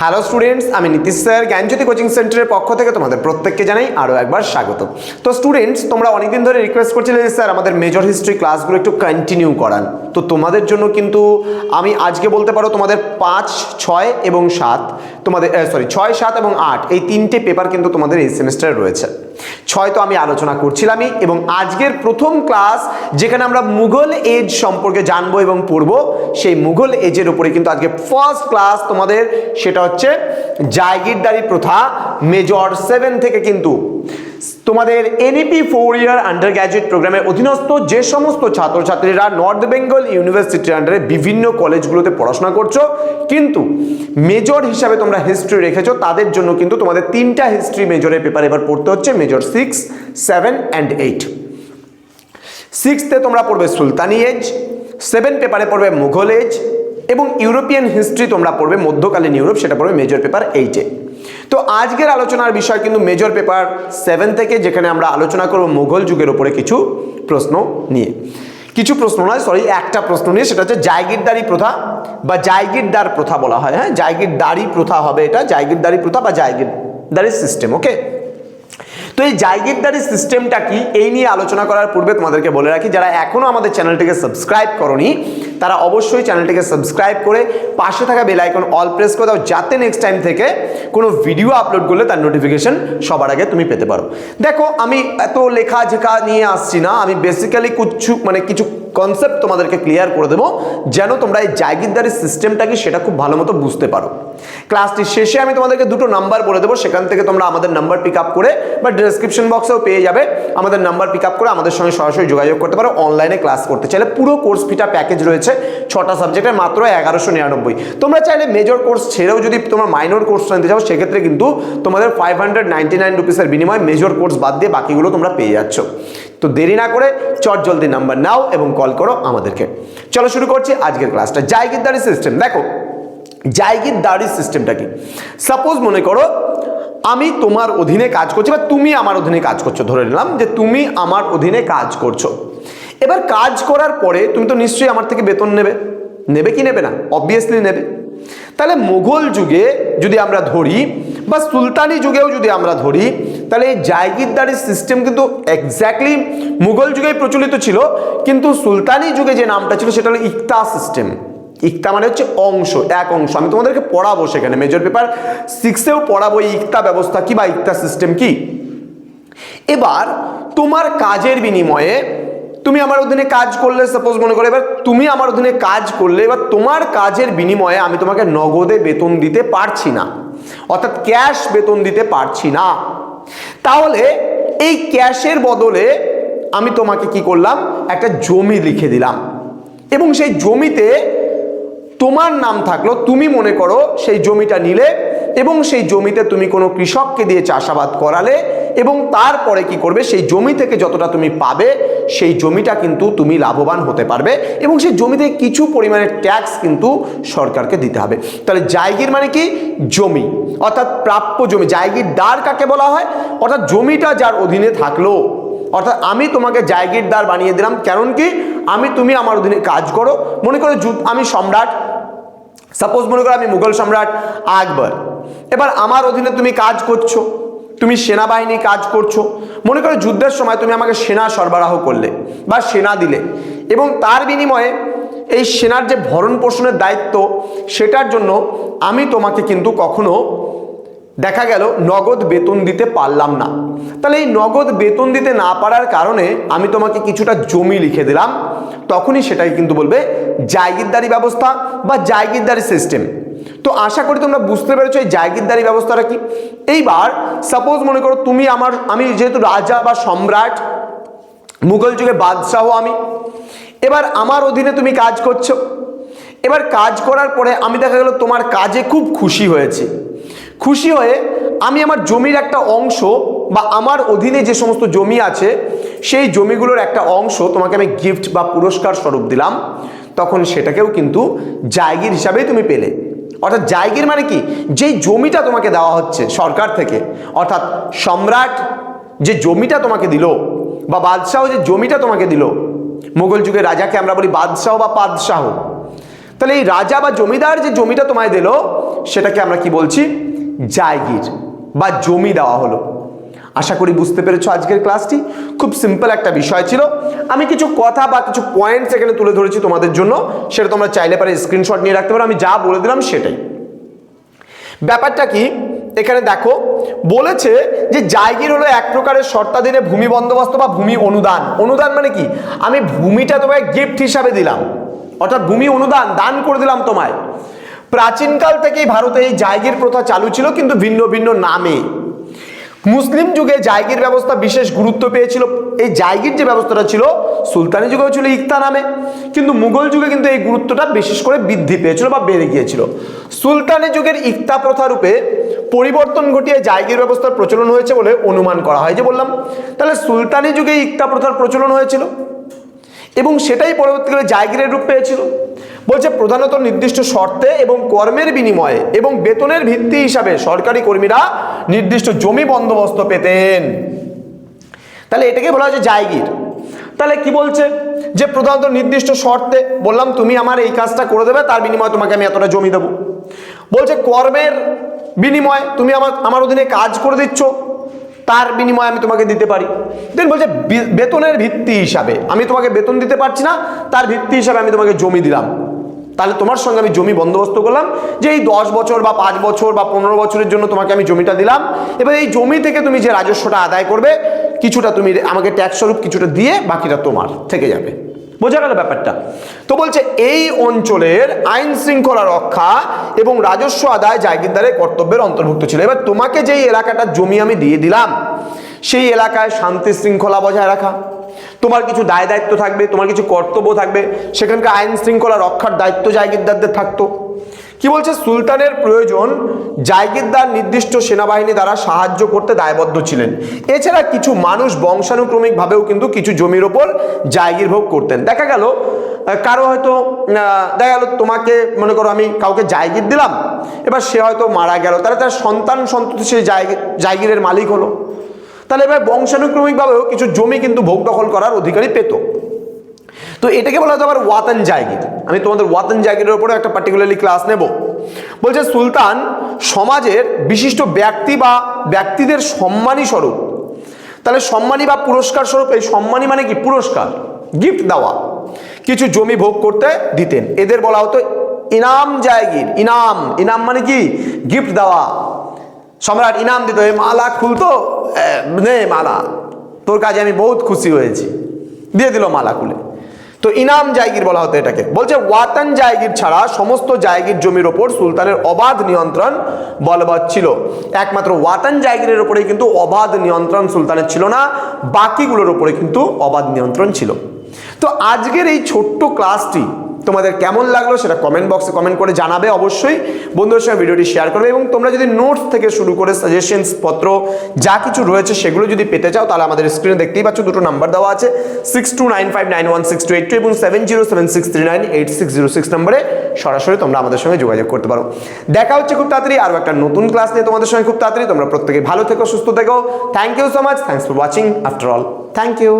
Hello students আমি Nitish sir, জ্ঞানজ্যোতি coaching সেন্টারের পক্ষ থেকে তোমাদের প্রত্যেককে জানাই আরও একবার স্বাগত। তো স্টুডেন্টস তোমরা অনেকদিন ধরে রিকোয়েস্ট করছিলে যে, স্যার, আমাদের মেজর হিস্ট্রি ক্লাসগুলো একটু কন্টিনিউ করান। তো তোমাদের জন্য কিন্তু আমি আজকে বলতে পারো তোমাদের পাঁচ, ছয় এবং সাত, তোমাদের সরি ছয়, সাত এবং আট, এই তিনটে পেপার কিন্তু তোমাদের এই সেমিস্টারে রয়েছে। ছয় তো আমি আলোচনা করছিলামই এবং আজকের প্রথম ক্লাস যেখানে আমরা মুঘল এজ সম্পর্কে জানব এবং পড়ব, সেই মুঘল এজের উপরে কিন্তু আজকে ফার্স্ট ক্লাস তোমাদের, সেটা হচ্ছে জায়গিরদারি প্রথা মেজর সেভেন থেকে কিন্তু। তোমাদের NEP four year undergraduate প্রোগ্রামের অধীনস্থ যে সমস্ত ছাত্রছাত্রীরা নর্থ বেঙ্গল ইউনিভার্সিটির আন্ডারে বিভিন্ন কলেজগুলোতে পড়াশোনা করছ, কিন্তু মেজর হিসাবে তোমরা হিস্ট্রি রেখেছো, তাদের জন্য কিন্তু তোমাদের তিনটা হিস্ট্রি মেজরের পেপার এবার পড়তে হচ্ছে major six seven and eight সিক্সথে তোমরা পড়বে সুলতানি এজ সেভেন পেপারে পড়বে মুঘল এজ এবং ইউরোপিয়ান হিস্ট্রি তোমরা পড়বে, মধ্যকালীন ইউরোপ, সেটা পড়বে মেজর পেপার এইটে তো আজকের আলোচনার বিষয় কিন্তু মেজর পেপার সেভেন থেকে, যেখানে আমরা আলোচনা করব মুঘল যুগের উপরে কিছু প্রশ্ন নিয়ে। কিছু প্রশ্ন নয় সরি একটা প্রশ্ন নিয়ে, সেটা হচ্ছে জায়গিরদারি প্রথা বা জায়গিরদার প্রথা বলা হয় হ্যাঁ? জায়গিরদারি প্রথা হবে এটা জায়গিরদারি প্রথা বা জায়গিরদারি সিস্টেম ওকে তো এই জায়গিরদারি সিস্টেমটা কি? এই নিয়ে আলোচনা করার পূর্বে তোমাদেরকে বলে রাখি, যারা এখনও আমাদের চ্যানেলটিকে সাবস্ক্রাইব করনি, তারা অবশ্যই চ্যানেলটিকে সাবস্ক্রাইব করে পাশে থাকা বেল আইকন অল প্রেস করে দাও, যাতে নেক্সট টাইম থেকে কোনো ভিডিও আপলোড করলে তার নোটিফিকেশন সবার আগে তুমি পেতে পারো। দেখো, আমি এত লেখা ঝেখা নিয়ে আসছি না, আমি বেসিক্যালি কিছু মানে কিছু কনসেপ্ট তোমাদেরকে ক্লিয়ার করে দেবো, যেন তোমরা এই জায়গিরদারি সিস্টেমটা কি সেটা খুব ভালো মতো বুঝতে পারো। ক্লাসটির শেষে আমি তোমাদেরকে দুটো নাম্বার বলে দেবো, সেখান থেকে তোমরা আমাদের নাম্বার পিক আপ করে বা ডেসক্রিপশন বক্সেও পেয়ে যাবে, আমাদের নাম্বার পিক আপ করে আমাদের সঙ্গে সরাসরি যোগাযোগ করতে পারো অনলাইনে ক্লাস করতে। চাইলে পুরো কোর্স ফিটা প্যাকেজ রয়েছে, ছটা সাবজেক্টের মাত্র এগারোশো নিরানব্বই। তোমরা চাইলে মেজর কোর্স ছেড়েও যদি তোমরা মাইনর কোর্স নিতে চাও, সেক্ষেত্রে কিন্তু তোমাদের ফাইভ হান্ড্রেড নাইনটি নাইন রুপিসের বিনিময়ে মেজর কোর্স বাদ দিয়ে বাকিগুলো তোমরা পেয়ে যাচ্ছ। তো দেরি না করে চট জলদি নাম্বার নাও এবং কল করো আমাদেরকে। চলো শুরু করছি আজকের ক্লাসটা। জায়গিরদারি সিস্টেম। দেখো জায়গিরদারি সিস্টেমটা কি? সাপোজ মনে করো, আমি তোমার অধীনে কাজ করছি বা তুমি আমার অধীনে কাজ করছ। ধরে নিলাম যে তুমি আমার অধীনে কাজ করছ। এবার কাজ করার পরে তুমি তো নিশ্চয়ই আমার থেকে বেতন নেবে। নেবে কি নেবে না? অবভিয়াসলি নেবে। তাহলে মুঘল যুগে যদি আমরা ধরি বা সুলতানি যুগেও যদি আমরা ধরি, তাহলে এই জায়গিরদারি সিস্টেম কিন্তু এক্স্যাক্টলি মুঘল যুগেই প্রচলিত ছিল, কিন্তু সুলতানি যুগে যে নামটা ছিল সেটা হলো ইকতা সিস্টেম ইকতা মানে হচ্ছে অংশ, এক অংশ। আমি তোমাদেরকে পড়াবো সেখানে মেজর পেপার সিক্সেও পড়াবো এই ইকতা ব্যবস্থা কি বা ইকতা সিস্টেম কি? এবার তোমার কাজের বিনিময়ে তুমি আমার অধীনে কাজ করলে সাপোজ মনে করো, এবার তুমি আমার অধীনে কাজ করলে, এবার তোমার কাজের বিনিময়ে আমি তোমাকে নগদে বেতন দিতে পারছি না। অর্থাৎ ক্যাশ বেতন দিতে পারছি না। তাহলে এই ক্যাশের বদলে আমি তোমাকে কি করলাম? একটা জমি লিখে দিলাম। এবং সেই জমিতে তোমার নাম থাকল, তুমি মনে করো সেই জমিটা নিলে, এবং সেই জমিতে তুমি কোনো কৃষককে দিয়ে চাষাবাদ করালে এবং তারপরে কি করবে? সেই জমি থেকে যতটা তুমি পাবে, সেই জমিটা কিন্তু তুমি লাভবান হতে পারবে এবং সেই জমিতে কিছু পরিমাণে ট্যাক্স কিন্তু সরকারকে দিতে হবে। তাহলে জায়গির মানে কি? জমি। অর্থাৎ প্রাপ্য জমি। জায়গির দ্বার কাকে বলা হয়? অর্থাৎ জমিটা যার অধীনে থাকল। অর্থাৎ আমি তোমাকে জায়গিরদার বানিয়ে দিলাম। কারণ কি? আমি, তুমি আমার অধীনে কাজ করো। মনে করো আমি সম্রাট। সাপোজ মনে করো আমি মুঘল সম্রাট। আকবর। এবার আমার অধীনে তুমি কাজ করছ। তুমি সেনাবাহিনী কাজ করছ। মনে করো যুদ্ধের সময় তুমি আমাকে সেনা সরবরাহ করলে বা সেনা দিলে। এবং তার বিনিময়ে এই সেনার যে ভরণ পোষণের দায়িত্ব, সেটার জন্য আমি তোমাকে কিন্তু কখনো দেখা গেল নগদ বেতন দিতে পারলাম না। তাহলে এই নগদ বেতন দিতে না পারার কারণে আমি তোমাকে কিছুটা জমি লিখে দিলাম। তখনই সেটাই কিন্তু বলবে জায়গিরদারি ব্যবস্থা বা জায়গিরদারি সিস্টেম তো আশা করি তোমরা বুঝতে পেরেছ এই জায়গিরদারি ব্যবস্থাটা কি? এইবার সাপোজ মনে করো তুমি আমার, আমি যেহেতু রাজা বা সম্রাট, মুঘল যুগে বাদশাহ আমি, এবার আমার অধীনে তুমি কাজ করছ। এবার কাজ করার পরে আমি দেখা গেল তোমার কাজে খুব খুশি হয়েছে। খুশি হয়ে আমি আমার জমির একটা অংশ বা আমার অধীনে যে সমস্ত জমি আছে, সেই জমিগুলোর একটা অংশ তোমাকে আমি গিফট বা পুরস্কার স্বরূপ দিলাম। তখন সেটাকেও কিন্তু জায়গির হিসাবেই তুমি পেলে। অর্থাৎ জায়গির মানে কি? যেই জমিটা তোমাকে দেওয়া হচ্ছে সরকার থেকে, অর্থাৎ সম্রাট যে জমিটা তোমাকে দিল বা বাদশাহ যে জমিটা তোমাকে দিল মোগল যুগের রাজাকে আমরা বলি বাদশাহ বা পাদশাহ। তাহলে এই রাজা বা জমিদার যে জমিটা তোমায় দিল, সেটাকে আমরা কি বলছি? জায়গির বা জমি দেওয়া হলো। আশা করি বুঝতে পেরেছ আজকের ক্লাসটি। খুব সিম্পল একটা বিষয় ছিল। আমি কিছু কথা বা কিছু পয়েন্টস এখানে তুলে ধরেছি তোমাদের জন্য। সেটা তোমরা চাইলে পারে স্ক্রিনশট নিয়ে রাখতে পারো। আমি যা বলে দিলাম সেটাই। ব্যাপারটা কি? এখানে দেখো, বলেছে যে জায়গির হলো এক প্রকারের শর্তাধীনে ভূমি বন্দোবস্ত বা ভূমি অনুদান। অনুদান মানে কি? আমি ভূমিটা তোমায় গিফট হিসাবে দিলাম। অর্থাৎ ভূমি অনুদান, দান করে দিলাম তোমায়। প্রাচীনকাল থেকেই ভারতে এই জায়গির প্রথা চালু ছিল, কিন্তু ভিন্ন ভিন্ন নামে। মুসলিম যুগে জায়গির ব্যবস্থা বিশেষ গুরুত্ব পেয়েছিল। এই জায়গির যে ব্যবস্থাটা ছিল, সুলতানি যুগেও ছিল ইকতা নামে। কিন্তু মুঘল যুগে কিন্তু এই গুরুত্বটা বিশেষ করে বৃদ্ধি পেয়েছিল বা বেড়ে গিয়েছিল। সুলতানি যুগের ইকতা প্রথা রূপে পরিবর্তন ঘটিয়ে জায়গির ব্যবস্থার প্রচলন হয়েছে বলে অনুমান করা হয়, যে বললাম। তাহলে সুলতানি যুগে ইকতা প্রথার প্রচলন হয়েছিল এবং সেটাই পরবর্তীকালে জায়গিরের রূপ পেয়েছিল। বলছে প্রধানত নির্দিষ্ট শর্তে এবং কর্মের বিনিময়ে এবং বেতনের ভিত্তি হিসাবে সরকারি কর্মীরা নির্দিষ্ট জমি বন্দোবস্ত পেতেন। তাহলে এটাকে বলা হয়েছে জায়গির। তাহলে কি বলছে? যে প্রধানত নির্দিষ্ট শর্তে, বললাম তুমি আমার এই কাজটা করে দেবে, তার বিনিময়ে তোমাকে আমি এতটা জমি দেবো। বলছে কর্মের বিনিময়ে তুমি আমার আমার অধীনে কাজ করে দিচ্ছ, তার বিনিময়ে আমি তোমাকে দিতে পারি। দেন বলছে বেতনের ভিত্তি হিসাবে আমি তোমাকে বেতন দিতে পারছি না, তার ভিত্তি হিসাবে আমি তোমাকে জমি দিলাম। তাহলে তোমার সঙ্গে আমি জমি বন্দোবস্ত করলাম, যে এই দশ বছর বা পাঁচ বছর বা পনেরো বছরের জন্য তোমাকে আমি জমিটা দিলাম। এবার এই জমি থেকে তুমি যে রাজস্বটা আদায় করবে, কিছুটা তুমি আমাকে ট্যাক্স স্বরূপ কিছুটা দিয়ে বাকিটা তোমার থেকে যাবে। বোঝা গেল ব্যাপারটা? তো বলছে, এই অঞ্চলের আইন শৃঙ্খলা রক্ষা এবং রাজস্ব আদায় জায়গিরদারের কর্তব্যের অন্তর্ভুক্ত ছিল। এবার তোমাকে যেই এলাকাটার জমি আমি দিয়ে দিলাম, সেই এলাকায় শান্তি শৃঙ্খলা বজায় রাখা। তোমার কিছু দায় দায়িত্ব থাকবে, তোমার কিছু কর্তব্য থাকবে, সেখানকার আইন শৃঙ্খলা রক্ষার দায়িত্ব জায়গিরদারদের থাকতো। কি বলছে? সুলতানের প্রয়োজন জায়গিরদার নির্দিষ্ট সেনাবাহিনী দ্বারা সাহায্য করতে দায়বদ্ধ ছিলেন। এছাড়া কিছু মানুষ বংশানুক্রমিকভাবেও কিন্তু কিছু জমির ওপর জায়গির ভোগ করতেন। দেখা গেল কারও হয়তো দেখা গেল তোমাকে, মনে করো আমি কাউকে জায়গির দিলাম, এবার সে হয়তো মারা গেল। তাহলে তার সন্তান সন্ততি সেই জায়গি- জায়গিরের মালিক হলো। তাহলে এবার বংশানুক্রমিকভাবেও কিছু জমি কিন্তু ভোগ দখল করার অধিকারী পেত। তো এটাকে বলা হতো আবার ওয়াতান জায়গির আমি তোমাদের ওয়াতান জায়গিরের উপরে একটা পার্টিকুলারলি ক্লাস নেব। বলছে, সুলতান, সমাজের বিশিষ্ট ব্যক্তি বা ব্যক্তিদের সম্মানী স্বরূপ। তাহলে সম্মানী বা পুরস্কার স্বরূপ, এই সম্মানী মানে কি? পুরস্কার গিফট দেওয়া। কিছু জমি ভোগ করতে দিতেন। এদের বলা হতো ইনাম জায়গির, ইনাম। ইনাম মানে কি? গিফট দেওয়া। সম্রাট ইনাম দিত এই মালা খুলতো নে মালা। তোর কাজে আমি বহুত খুশি হয়েছি। দিয়ে দিল মালা খুলে। তো ইনাম জায়গির বলা হতো এটাকে। বলছে, ওয়াতান জায়গির ছাড়া সমস্ত জায়গির জমির ওপর সুলতানের অবাধ নিয়ন্ত্রণ বলবৎ ছিল। একমাত্র ওয়াতান জায়গিরের ওপরে কিন্তু অবাধ নিয়ন্ত্রণ সুলতানের ছিল না, বাকিগুলোর ওপরে কিন্তু অবাধ নিয়ন্ত্রণ ছিল। তো আজকের এই ছোট্ট ক্লাসটি তোমাদের কেমন লাগল সেটা কমেন্ট বক্সে কমেন্ট করে জানাবে অবশ্যই। বন্ধুদের সঙ্গে ভিডিওটি শেয়ার করবে এবং তোমরা যদি নোটস থেকে শুরু করে সাজেশনস পত্র যা কিছু রয়েছে সেগুলো যদি পেতে চাও তাহলে আমাদের স্ক্রিনে দেখতেই পাচ্ছ দুটো নাম্বার দেওয়া আছে। Six two nine five nine one six two eight two এবং seven zero seven six three nine eight six zero six নম্বরে সরাসরি তোমরা আমাদের সঙ্গে যোগাযোগ করতে পারো। দেখা হচ্ছে খুব তাড়াতাড়ি আরও একটা নতুন ক্লাস নিয়ে তোমাদের সঙ্গে খুব তাড়াতাড়ি। তোমরা প্রত্যেকে ভালো থেকো, সুস্থ থেকো। Thank you so much thanks for watching after all thank you